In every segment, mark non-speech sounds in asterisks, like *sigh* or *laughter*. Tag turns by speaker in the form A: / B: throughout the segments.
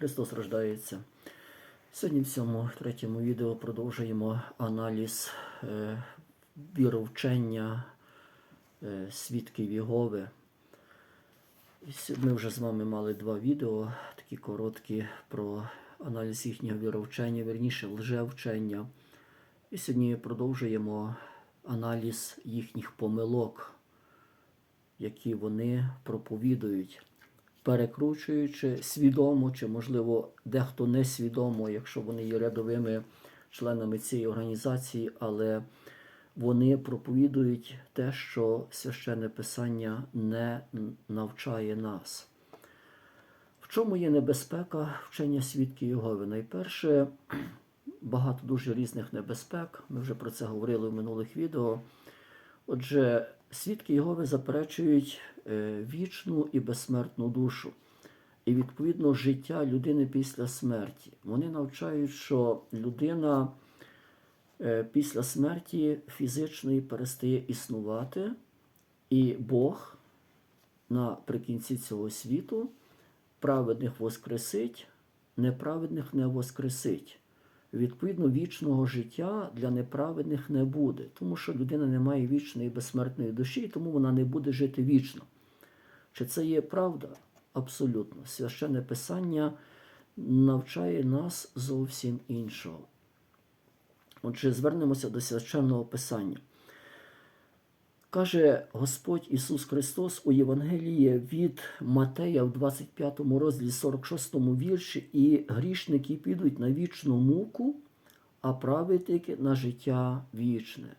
A: Христос рождається. Сьогодні в цьому третьому відео продовжуємо аналіз е, віровчення е, свідків Єгови. Ми вже з вами мали два відео, такі короткі про аналіз їхнього віровчення, вірніше лжевчення. І сьогодні продовжуємо аналіз їхніх помилок, які вони проповідують, перекручуючи свідомо, чи, можливо, дехто несвідомо, якщо вони є рядовими членами цієї організації, але вони проповідують те, що священне писання не навчає нас. В чому є небезпека вчення свідків Єгови? Найперше, *clears throat* багато дуже різних небезпек. Ми вже про це говорили в минулих відео. Отже, свідки Єгови заперечують вічну і безсмертну душу. І відповідно життя людини після смерті. Вони навчають, що людина е, після смерті фізичної перестає існувати, і Бог наприкінці цього світу праведних воскресить, неправедних не воскресить. Відповідно, вічного життя для неправедних не буде, тому що людина не має вічної безсмертної душі, і тому вона не буде жити вічно. Чи це є правда? Абсолютно. Священне Писання навчає нас зовсім іншого. Отже, звернемося до священного Писання. Каже Господь Ісус Христос у Євангелії від Матея в 25 розділі 46 вірші, і грішники підуть на вічну муку, а праведники на життя вічне.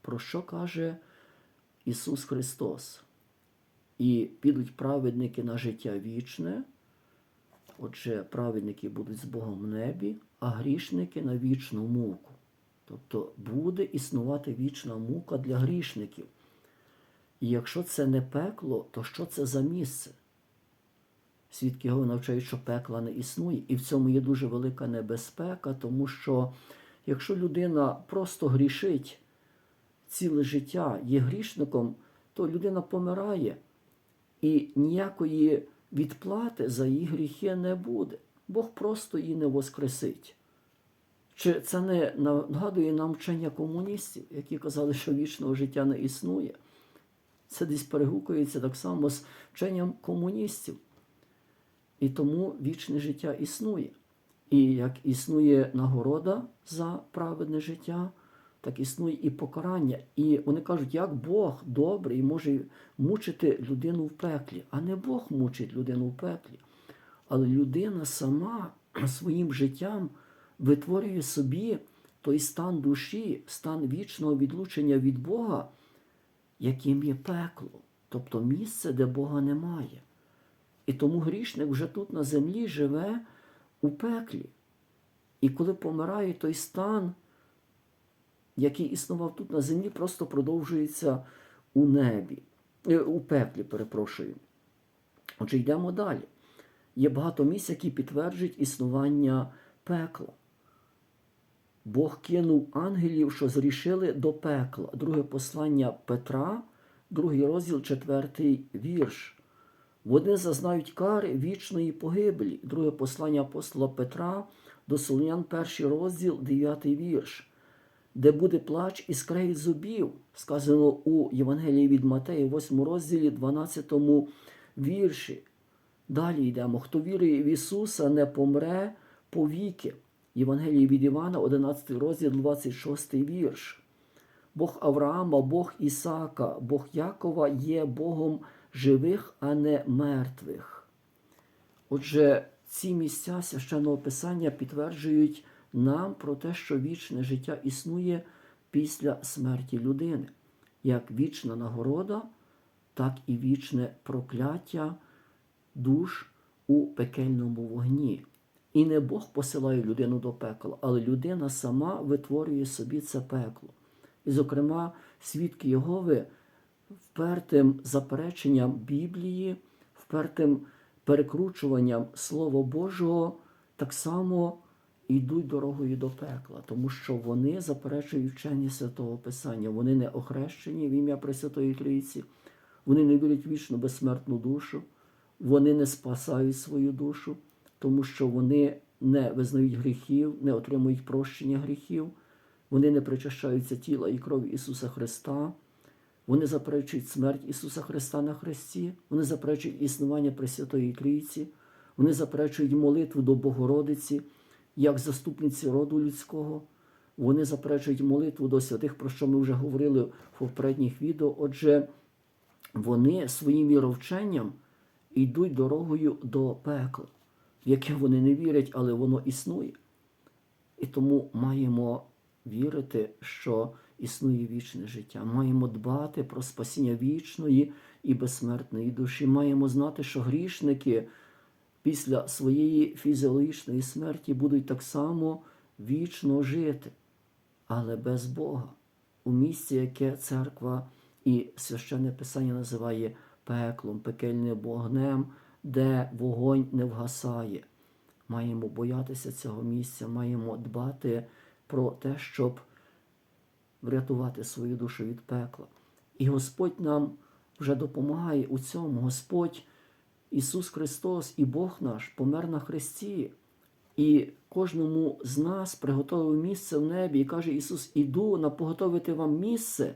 A: Про що каже Ісус Христос? І підуть праведники на життя вічне. Отже, праведники будуть з Богом в небі, а грішники на вічну муку. Тобто буде існувати вічна мука для грішників. І якщо це не пекло, то що це за місце? Свідки його навчають, що пекла не існує, і в цьому є дуже велика небезпека, тому що якщо людина просто грішить ціле життя, є грішником, то людина помирає, і ніякої відплати за її гріхи не буде. Бог просто її не воскресить. Чи це не нагадує нам вчення комуністів, які казали, що вічного життя не існує? Це десь перегукується так само з вченням комуністів. І тому вічне життя існує. І як існує нагорода за праведне життя, так існує і покарання. І вони кажуть, як Бог добрий може мучити людину в пеклі, а не Бог мучить людину в пеклі. Але людина сама *clears throat* своїм життям витворює собі той стан душі, стан вічного відлучення від Бога, яким є пекло, тобто місце, де Бога немає. І тому грішник вже тут на землі живе у пеклі. І коли помирає той стан, який існував тут на землі, просто продовжується у небі, е, у пеклі, перепрошую. Отже, йдемо далі. Є багато місць, які підтверджують існування пекла. Бог кинув ангелів, що зрішили до пекла. Друге послання Петра, другий розділ, четвертий вірш. Вони зазнають кари вічної погибелі. Друге послання апостола Петра до Солонян, перший розділ, дев'ятий вірш. Де буде плач і скрегіт зубів, сказано у Євангелії від Матея, 8 розділі, 12 вірші. Далі йдемо. Хто вірує в Ісуса, не помре повіки. Євангелії від Івана, 11 розділ, 26 вірш. Бог Авраама, Бог Ісака, Бог Якова є Богом живих, а не мертвих. Отже, ці місця священного Писання підтверджують нам про те, що вічне життя існує після смерті людини, як вічна нагорода, так і вічне прокляття душ у пекельному вогні. І не Бог посилає людину до пекла, але людина сама витворює собі це пекло. І, зокрема, свідки Єгови впертим запереченням Біблії, впертим перекручуванням Слова Божого так само йдуть дорогою до пекла, тому що вони заперечують вчення Святого Писання. Вони не охрещені в ім'я Пресвятої Трійці, вони не вірять вічну безсмертну душу, вони не спасають свою душу. тому що вони не визнають гріхів, не отримують прощення гріхів, вони не причащаються тіла і крові Ісуса Христа, вони заперечують смерть Ісуса Христа на Христі, вони заперечують існування Пресвятої Трійці, вони заперечують молитву до Богородиці як заступниці роду людського. Вони заперечують молитву до святих, про що ми вже говорили в попередніх відео. Отже, вони своїм віровченням йдуть дорогою до пекла, в яке вони не вірять, але воно існує. І тому маємо вірити, що існує вічне життя. Маємо дбати про спасіння вічної і безсмертної душі. Маємо знати, що грішники після своєї фізіологічної смерті будуть так само вічно жити, але без Бога, у місці, яке церква і священне писання називає пеклом, пекельним вогнем, де вогонь не вгасає. Маємо боятися цього місця, маємо дбати про те, щоб врятувати свою душу від пекла. І Господь нам вже допомагає у цьому. Господь Ісус Христос і Бог наш помер на Христі. І кожному з нас приготовив місце в небі. І каже Ісус: Іду напоготовити вам місце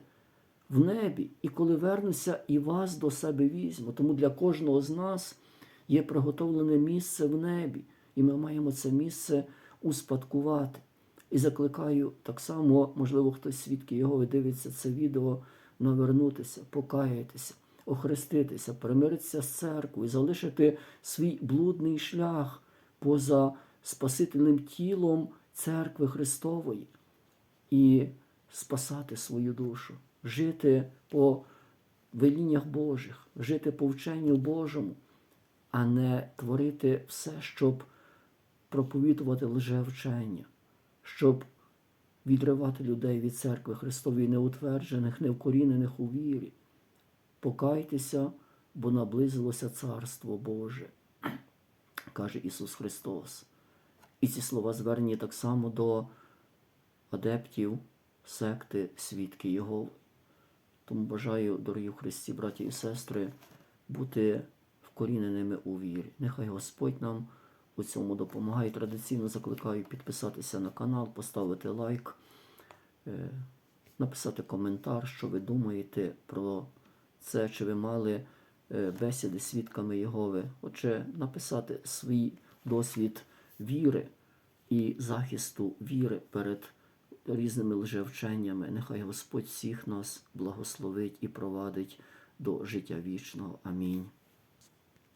A: в небі, і коли вернуся, і вас до себе візьму. Тому для кожного з нас є приготовлене місце в небі, і ми маємо це місце успадкувати. І закликаю так само, можливо, хтось свідки його дивиться це відео, навернутися, покаятися, охреститися, примиритися з церквою, залишити свій блудний шлях поза Спасительним тілом церкви Христової і спасати свою душу, жити по веліннях Божих, жити по вченню Божому, а не творити все, щоб проповідувати лжевчення, щоб відривати людей від церкви Христової неутверджених, невкорінених у вірі. Покайтеся, бо наблизилося Царство Боже, *clears throat* каже Ісус Христос. І ці слова звернені так само до адептів секти свідки Його. Тому бажаю, дорогі Христі, браті і сестри, бути вкоріненими у вірі. Нехай Господь нам у цьому допомагає. Традиційно закликаю підписатися на канал, поставити лайк, е, написати коментар, що ви думаєте про це, чи ви мали е, бесіди з свідками Єгови. Отже, написати свій досвід віри і захисту віри перед різними лжевченнями. Нехай Господь всіх нас благословить і провадить до життя вічного. Амінь.